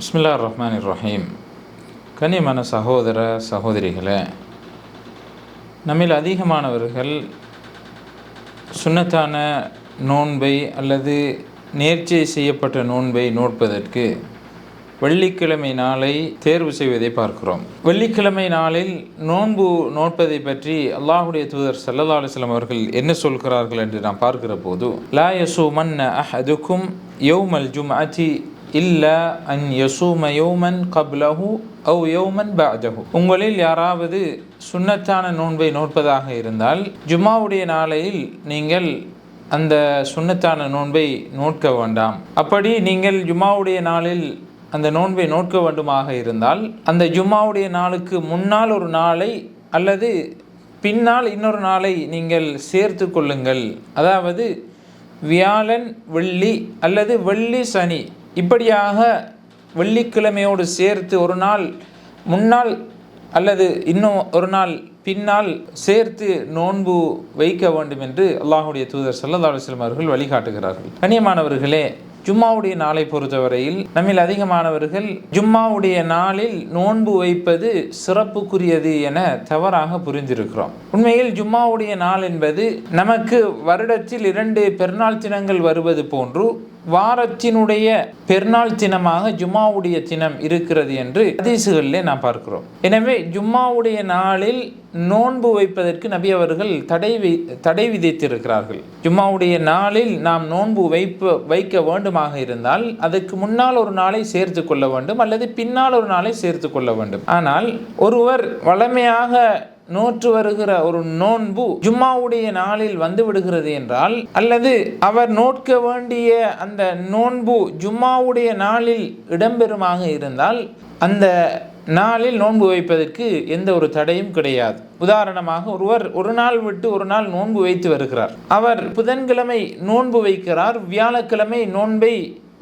பிஸ்மில்லா ரஹ்மான் ரஹீம் கனிமன சகோதர சகோதரிகளே நம்மில் அதிகமானவர்கள் சுன்னத்தான நோன்பை அல்லது நேர்ச்சி செய்யப்பட்ட நோன்பை நோட்பதற்கு வெள்ளிக்கிழமை நாளை தேர்வு செய்வதை பார்க்கிறோம். வெள்ளிக்கிழமை நாளில் நோன்பு நோட்பதை பற்றி அல்லாஹுடைய தூதர் சல்லா அலுவலம் அவர்கள் என்ன சொல்கிறார்கள் என்று நாம் பார்க்கிற போது லா யசூ மன்ன அஹதுக்கும் யௌமல் ஜும்அதி இல்லா அன் யசூம யோமன் கப்லஹு அவ் யோமன் பாஜஹு உங்களில் யாராவது சுண்ணத்தான நோன்பை நோட்பதாக இருந்தால் ஜும்மாவுடைய நாளையில் நீங்கள் அந்த சுன்னத்தான நோன்பை நோட்க வேண்டாம். அப்படி நீங்கள் ஜும்மாவுடைய நாளில் அந்த நோன்பை நோட்க வேண்டுமாக இருந்தால் அந்த ஜும்மாவுடைய நாளுக்கு முன்னால் ஒரு நாளை அல்லது பின்னால் இன்னொரு நாளை நீங்கள் சேர்த்து கொள்ளுங்கள். அதாவது வியாழன் வெள்ளி அல்லது வெள்ளி சனி. இப்படியாக வெள்ளிக்கிழமையோடு சேர்த்து ஒரு நாள் முன்னால் அல்லது இன்னும் ஒரு நாள் பின்னால் சேர்த்து நோன்பு வைக்க வேண்டும் என்று அல்லாஹுடைய தூதர் சல்லா அலுவலம் அவர்கள் வழிகாட்டுகிறார்கள். கண்ணியமானவர்களே ஜும்மாவுடைய நாளை பொறுத்தவரையில் நம்மில் அதிகமானவர்கள் ஜும்மாவுடைய நாளில் நோன்பு வைப்பது சிறப்புக்குரியது என தவறாக புரிந்திருக்கிறோம். உண்மையில் ஜும்மாவுடைய நாள் என்பது நமக்கு வருடத்தில் இரண்டு பெருநாள் தினங்கள் வருவது போன்று வாரத்தினுடைய பெருநாள் தினமாக ஜும்மாவுடைய தினம் இருக்கிறது என்று ஹதீசுகளிலே நாம் பார்க்கிறோம். எனவே ஜும்மாவுடைய நாளில் நோன்பு வைப்பதற்கு நபி அவர்கள் தடை வை தடை விதித்திருக்கிறார்கள். ஜும்மாவுடைய நாளில் நாம் நோன்பு வைப்ப வைக்க வேண்டுமாக இருந்தால் அதுக்கு முன்னால் ஒரு நாளை சேர்த்து கொள்ள வேண்டும் அல்லது பின்னால் ஒரு நாளை சேர்த்து கொள்ள வேண்டும். ஆனால் ஒருவர் வளமையாக நோற்று வருகிற ஒரு நோன்பு ஜும்மாவுடைய நாளில் வந்து விடுகிறது என்றால் அல்லது அவர் நோட்க வேண்டிய அந்த நோன்பு ஜும்மாவுடைய நாளில் இடம்பெறுமாக இருந்தால் அந்த நாளில் நோன்பு வைப்பதற்கு எந்த ஒரு தடையும் கிடையாது. உதாரணமாக ஒருவர் ஒரு நாள் விட்டு ஒரு நாள் நோன்பு வைத்து வருகிறார். அவர் புதன்கிழமை நோன்பு வைக்கிறார் வியாழக்கிழமை நோன்பை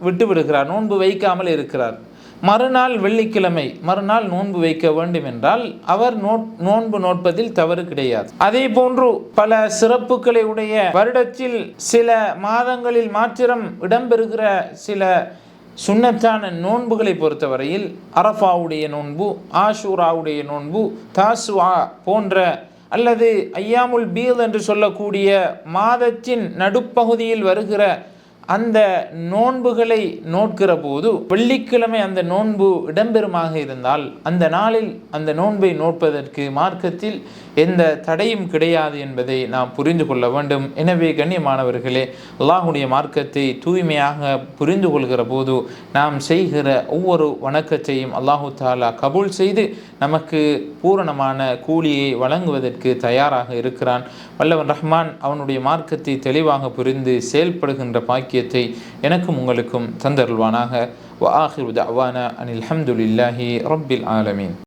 விட்டு விடுகிறார் நோன்பு வைக்காமல் இருக்கிறார். மறுநாள் வெள்ளிக்கிழமை மறுநாள் நோன்பு வைக்க வேண்டும் என்றால் அவர் நோன்பு நோட்பதில் தவறு கிடையாது. அதே போன்று பல சிறப்புகளை உடைய வருடத்தில் சில மாதங்களில் மாத்திரம் இடம்பெறுகிற சில சுண்ணத்தான நோன்புகளை பொறுத்தவரையில் அரஃபாவுடைய நோன்பு ஆஷூராவுடைய நோன்பு தாசுவா போன்ற அல்லது ஐயாமுல் பீல் என்று சொல்லக்கூடிய மாதத்தின் நடுப்பகுதியில் வருகிற அந்த நோன்புகளை நோட்கிற போது வெள்ளிக்கிழமை அந்த நோன்பு இடம்பெறுமாக இருந்தால் அந்த நாளில் அந்த நோன்பை நோட்பதற்கு மார்க்கத்தில் எந்த தடையும் கிடையாது என்பதை நாம் புரிந்து கொள்ள வேண்டும். எனவே கண்ணியமானவர்களே அல்லாஹுடைய மார்க்கத்தை தூய்மையாக புரிந்து கொள்கிற போது நாம் செய்கிற ஒவ்வொரு வணக்கத்தையும் அல்லாஹு தாலா கபூல் செய்து நமக்கு பூரணமான கூலியை வழங்குவதற்கு தயாராக இருக்கிறான். வல்லவன் ரஹ்மான் அவனுடைய மார்க்கத்தை தெளிவாக புரிந்து செயல்படுகின்ற பாக்கியத்தை எனக்கும் உங்களுக்கும் தந்தருள்வானாக. வ ஆஹிர் அவானா அனில் அஹமதுல்லாஹி ரப்பில் ஆலமீன்.